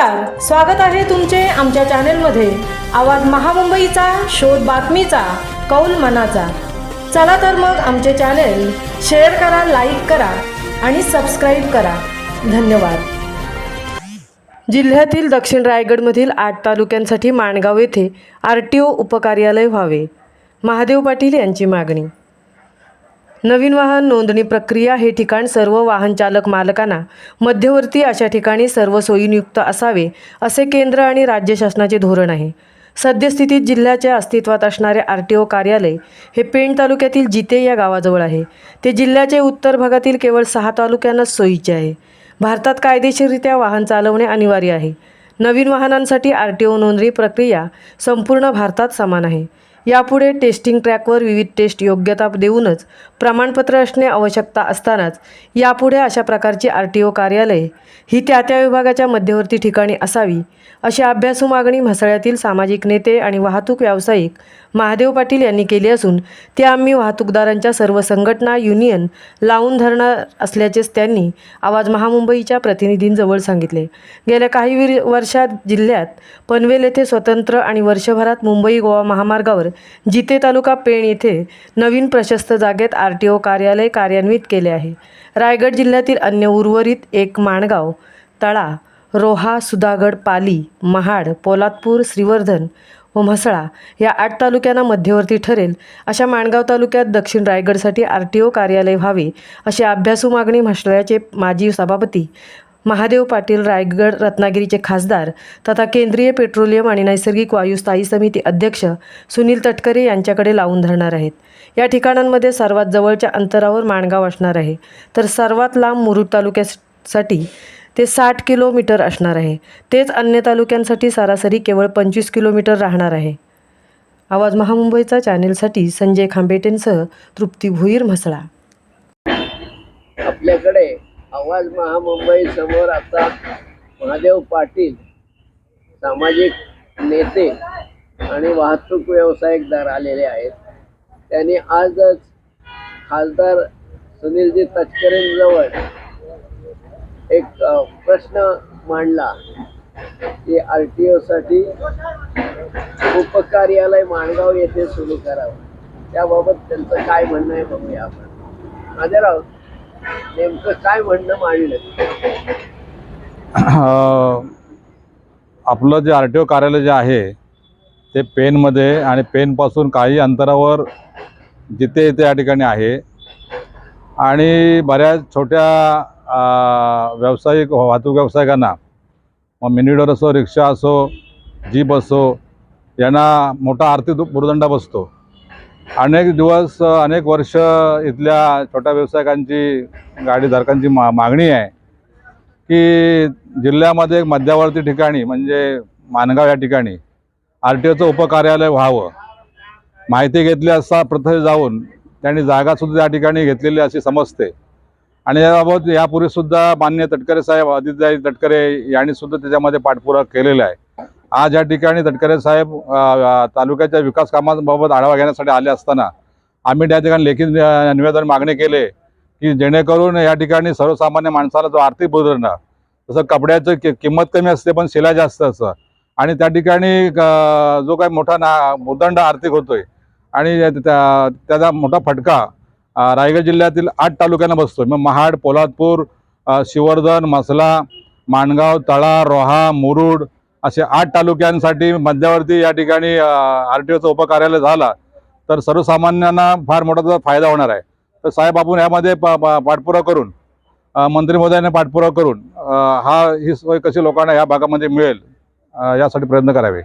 नमस्कार स्वागत आहे तुमचे आमच्या चॅनेलमध्ये. आवाज महामुंबईचा शोध बातमीचा कौल मनाचा. चला तर मग आमचे चॅनेल शेअर करा लाईक करा आणि सबस्क्राईब करा. धन्यवाद. जिल्ह्यातील दक्षिण रायगडमधील आठ तालुक्यांसाठी माणगाव येथे आर टी ओ उपकार्यालय व्हावे. महादेव पाटील यांची मागणी. नवीन वाहन नोंदणी प्रक्रिया हे ठिकाण सर्व वाहन चालक मालकांना मध्यवर्ती अशा ठिकाणी सर्व सोयीनियुक्त असावे असे केंद्र आणि राज्य शासनाचे धोरण आहे. सद्यस्थितीत जिल्ह्याच्या अस्तित्वात असणारे आर टी ओ कार्यालय हे पेण तालुक्यातील जिते या गावाजवळ आहे. ते जिल्ह्याचे उत्तर भागातील केवळ सहा तालुक्यांनाच सोयीचे आहे. भारतात कायदेशीररित्या वाहन चालवणे अनिवार्य आहे. नवीन वाहनांसाठी आर टी ओ नोंदणी प्रक्रिया संपूर्ण भारतात समान आहे. यापुढे टेस्टिंग ट्रॅकवर विविध टेस्ट योग्यता देऊनच प्रमाणपत्र असणे आवश्यकता असतानाच यापुढे अशा प्रकारची आर टी ओ कार्यालये ही त्या त्या विभागाच्या मध्यवर्ती ठिकाणी असावी अशी अभ्यासू मागणी म्हसळ्यातील सामाजिक नेते आणि वाहतूक व्यावसायिक महादेव पाटील यांनी केली असून ते आम्ही वाहतूकदारांच्या सर्व संघटना युनियन लावून धरणार असल्याचेच त्यांनी आवाज महामुंबईच्या प्रतिनिधींजवळ सांगितले. गेल्या काही वर्षात जिल्ह्यात पनवेल येथे स्वतंत्र आणि वर्षभरात मुंबई गोवा महामार्गावर जिते तालुका पेण येथे नवीन प्रशस्त जागेत आर टी ओ कार्यालय कार्यान्वित केले आहे. रायगड जिल्ह्यातील अन्य उर्वरित एक माणगाव तळा रोहा सुधागड पाली महाड पोलादपूर श्रीवर्धन व म्हसळा या आठ तालुक्यांना मध्यवर्ती ठरेल. अशा माणगाव तालुक्यात दक्षिण रायगडसाठी आर टी ओ कार्यालय व्हावे अशी अभ्यासू मागणी म्हसळ्याचे माजी सभापती महादेव पाटील रायगड रत्नागिरीचे खासदार तथा केंद्रीय पेट्रोलियम आणि नैसर्गिक वायू स्थायी समिती अध्यक्ष सुनील तटकरे यांच्याकडे लावून धरणार आहेत. या ठिकाणांमध्ये सर्वात जवळच्या अंतरावर माणगाव असणार आहे. तर सर्वात लांब मुरुड तालुक्यासाठी ते साठ किलोमीटर असणार आहे. तेच अन्य तालुक्यांसाठी सरासरी केवळ पंचवीस किलोमीटर राहणार आहे. आवाज महामुंबईचा चॅनेलसाठी संजय खांबेटेंसह तृप्ती भुईर म्हसळा. आपल्याकडे आवाज महामुंबई समोर आता महादेव पाटील सामाजिक नेते आणि वाहतूक व्यावसायिकदार आलेले आहेत. त्यांनी आजच खासदार सुनीलजी तटकरेंजवळ एक प्रश्न मांडला की आर टी ओसाठी उपकार्यालय माणगाव येथे सुरू करावं. त्याबाबत त्यांचं काय म्हणणं आहे बघूया आपण. माझ्याराव नेमकं काय म्हणणं मांडलं? आपलं जे आर टी ओ कार्यालय जे आहे ते पेनमध्ये आणि पेनपासून काही अंतरावर जिथे इथे या ठिकाणी आहे. आणि बऱ्याच छोट्या व्यावसायिक वाहतूक व्यावसायिकांना मग मिनिडोर असो रिक्षा असो जीप असो यांना मोठा आर्थिक दु- बसतो. अनेक दिवस अनेक वर्ष इथल्या छोट्या व्यावसायिकांची गाडीधारकांची मा मागणी आहे की जिल्ह्यामध्ये एक मध्यवर्ती ठिकाणी म्हणजे मानगाव या ठिकाणी आर टी ओचं उपकार्यालय व्हावं. माहिती घेतली असता प्रथम जाऊन त्यांनी जागासुद्धा त्या ठिकाणी घेतलेली अशी समजते. आणि याबाबत यापूर्वीसुद्धा मान्य तटकरे साहेब आदित्यदाई तटकरे यांनीसुद्धा त्याच्यामध्ये पाठपुरावा केलेला आहे. आज या ठिकाणी तटकरे साहेब तालुक्याच्या विकास कामांबाबत आढावा घेण्यासाठी आले असताना आम्ही त्या ठिकाणी लेखी निवेदन मागणी केले की जेणेकरून या ठिकाणी सर्वसामान्य माणसाला जो आर्थिक भुर्दंड जसं कपड्याचं कि किंमत कमी असते पण शिला जास्त असतं. आणि त्या ठिकाणी जो काही मोठा ना मुदंड आर्थिक होतोय आणि त्या- त्याचा मोठा फटका रायगड जिल्ह्यातील आठ तालुक्यांना बसतोय. मग महाड पोलादपूर शिवर्धन मसला माणगाव तळा रोहा मुरुड असे आठ तालुक्यांसाठी मध्यवर्ती या ठिकाणी आर टी ओचं उपकार्यालय झाला तर सर्वसामान्यांना फार मोठा त्याचा फायदा होणार आहे. तर साहेब आपण यामध्ये पा पाठपुरावा करून मंत्री महोदयाने पाठपुरावा करून हा ही सोय कशी लोकांना या भागामध्ये मिळेल यासाठी प्रयत्न करावे.